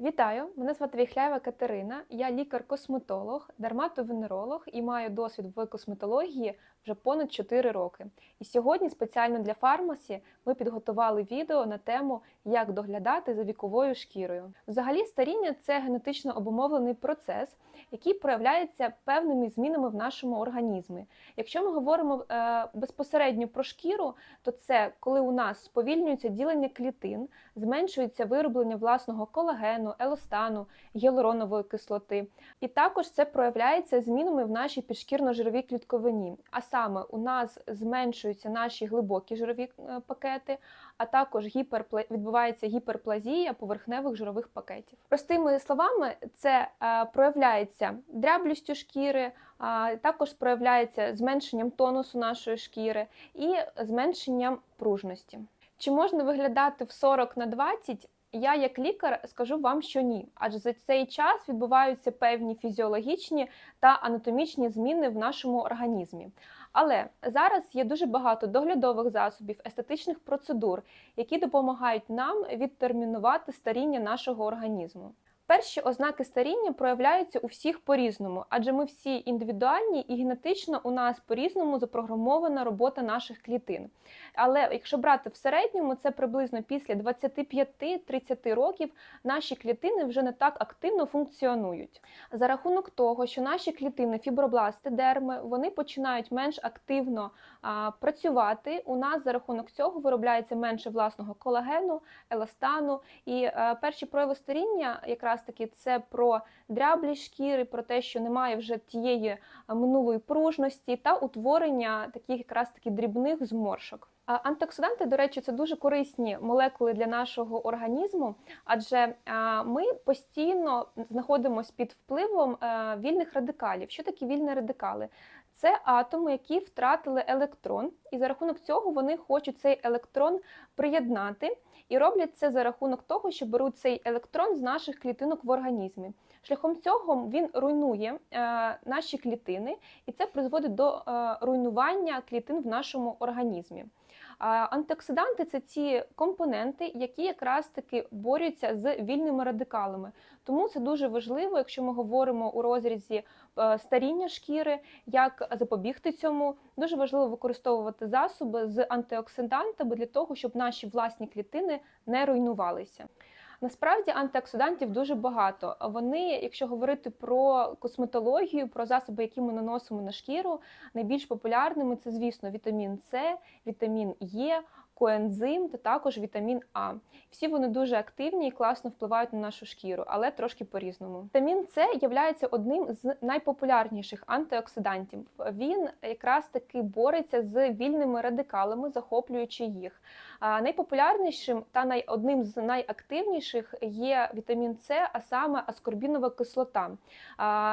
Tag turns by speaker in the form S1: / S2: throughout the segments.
S1: Вітаю! Мене звати Віхляєва Катерина. Я лікар-косметолог, дерматовенеролог і маю досвід в косметології вже понад 4 роки. І сьогодні спеціально для фармасі ми підготували відео на тему, як доглядати за віковою шкірою. Взагалі, старіння це генетично обумовлений процес, який проявляється певними змінами в нашому організмі. Якщо ми говоримо е, безпосередньо про шкіру, то це коли у нас сповільнюється ділення клітин, зменшується вироблення власного колагену, еластану, гіалуронової кислоти. І також це проявляється змінами в нашій підшкірно-жировій клітковині. А саме у нас зменшуються наші глибокі жирові е, пакети, а також гіперпле... відбувається гіперплазія поверхневих жирових пакетів. Простими словами, це е, проявляється дряблістю шкіри, також проявляється зменшенням тонусу нашої шкіри і зменшенням пружності. Чи можна виглядати в 40 на 20? Я, як лікар, скажу вам, що ні, адже за цей час відбуваються певні фізіологічні та анатомічні зміни в нашому організмі. Але зараз є дуже багато доглядових засобів, естетичних процедур, які допомагають нам відтермінувати старіння нашого організму. Перші ознаки старіння проявляються у всіх по-різному, адже ми всі індивідуальні і генетично у нас по-різному запрограмована робота наших клітин. Але якщо брати в середньому, це приблизно після 25-30 років наші клітини вже не так активно функціонують. За рахунок того, що наші клітини, фібробласти, дерми, вони починають менш активно а, працювати. У нас за рахунок цього виробляється менше власного колагену, еластану. І а, перші прояви старіння, якраз таки, це про дряблі шкіри, про те, що немає вже тієї минулої пружності та утворення таких якраз таки дрібних зморшок. Антиоксиданти, до речі, це дуже корисні молекули для нашого організму, адже ми постійно знаходимося під впливом вільних радикалів. Що такі вільні радикали? Це атоми, які втратили електрон, і за рахунок цього вони хочуть цей електрон приєднати і роблять це за рахунок того, що беруть цей електрон з наших клітинок в організмі. Шляхом цього він руйнує е, наші клітини, і це призводить до е, руйнування клітин в нашому організмі. Антиоксиданти це ці компоненти, які якраз таки борються з вільними радикалами. Тому це дуже важливо, якщо ми говоримо у розрізі е, старіння шкіри, як запобігти цьому. Дуже важливо використовувати засоби з антиоксидантами для того, щоб наші власні клітини не руйнувалися. Насправді антиоксидантів дуже багато. Вони, якщо говорити про косметологію, про засоби, які ми наносимо на шкіру, найбільш популярними це, звісно, вітамін С, вітамін Е, коензим та також вітамін А. Всі вони дуже активні і класно впливають на нашу шкіру, але трошки по-різному. Вітамін С є одним з найпопулярніших антиоксидантів. Він якраз таки бореться з вільними радикалами, захоплюючи їх. Найпопулярнішим та най одним з найактивніших є вітамін С, а саме аскорбінова кислота.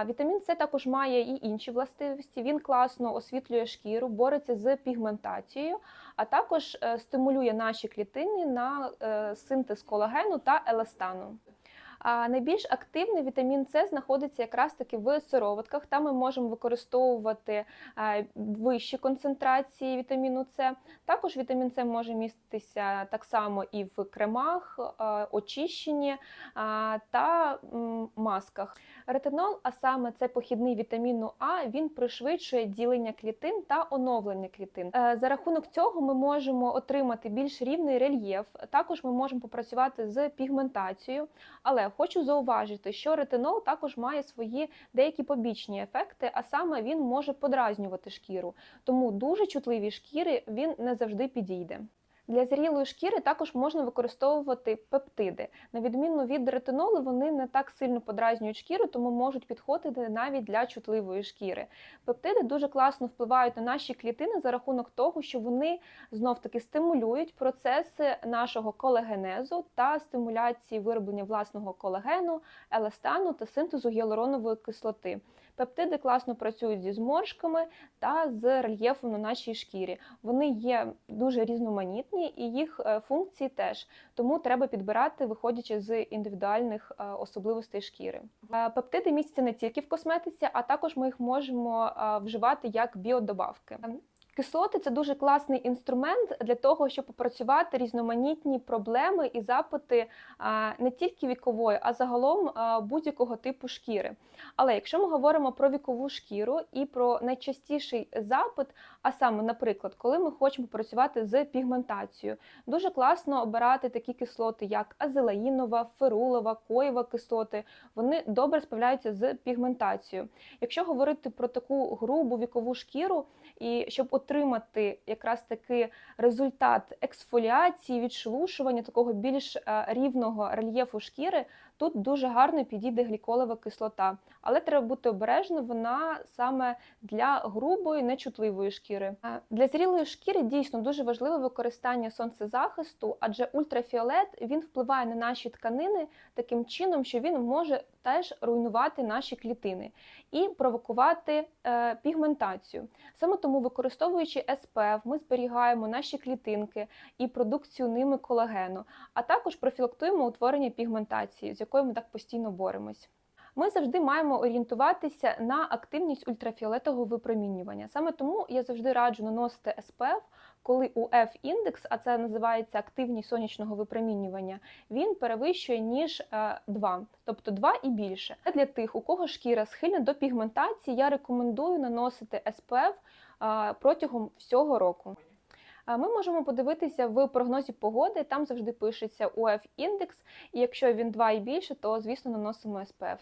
S1: Вітамін С також має і інші властивості. Він класно освітлює шкіру, бореться з пігментацією, а також е, стимулює наші клітини на е, синтез колагену та еластану. А найбільш активний вітамін С знаходиться якраз таки в сироватках. Там ми можемо використовувати е, вищі концентрації вітаміну С. Також вітамін С може міститися так само і в кремах, е, очищенні е, та масках. Ретинол, а саме це похідний вітаміну А, він пришвидшує ділення клітин та оновлення клітин. За рахунок цього ми можемо отримати більш рівний рельєф. Також ми можемо попрацювати з пігментацією. Але хочу зауважити, що ретинол також має свої деякі побічні ефекти, а саме він може подразнювати шкіру. Тому дуже чутливі шкіри він не завжди підійде. Для зрілої шкіри також можна використовувати пептиди. На відміну від ретинолу, вони не так сильно подразнюють шкіру, тому можуть підходити навіть для чутливої шкіри. Пептиди дуже класно впливають на наші клітини за рахунок того, що вони знов-таки стимулюють процеси нашого колагенезу та стимуляції вироблення власного колагену, еластану та синтезу гіалуронової кислоти. Пептиди класно працюють зі зморшками та з рельєфом на нашій шкірі. Вони є дуже різноманітні і їх е, функції теж. Тому треба підбирати, виходячи з індивідуальних е, особливостей шкіри. Е, пептиди містяться не тільки в косметиці, а також ми їх можемо вживати як біодобавки. Кислоти це дуже класний інструмент для того, щоб опрацювати різноманітні проблеми і запити не тільки вікової, а загалом будь-якого типу шкіри. Але якщо ми говоримо про вікову шкіру і про найчастіший запит, а саме, наприклад, коли ми хочемо працювати з пігментацією, дуже класно обирати такі кислоти, як азелаїнова, ферулова, коєва кислоти. Вони добре справляються з пігментацією. Якщо говорити про таку грубу вікову шкіру, і щоб отримати якраз таки результат ексфоліації, відшелушування такого більш е, рівного рельєфу шкіри, тут дуже гарно підійде гліколова кислота. Але треба бути обережно, вона саме для грубої, нечутливої шкіри. Для зрілої шкіри дійсно дуже важливе використання сонцезахисту, адже ультрафіолет він впливає на наші тканини таким чином, що він може теж руйнувати наші клітини і провокувати е, пігментацію. Саме тому, використовуючи СПФ, ми зберігаємо наші клітинки і продукцію ними колагену, а також профілактуємо утворення пігментації, якою ми так постійно боремось. Ми завжди маємо орієнтуватися на активність ультрафіолетового випромінювання. Саме тому я завжди раджу наносити SPF, коли UF індекс, а це називається активність сонячного випромінювання, він перевищує ніж е, 2, тобто 2 і більше. Для тих, у кого шкіра схильна до пігментації, я рекомендую наносити SPF е, протягом всього року. Ми можемо подивитися в прогнозі погоди, там завжди пишеться уф індекс, і якщо він 2 і більше, то звісно наносимо SPF.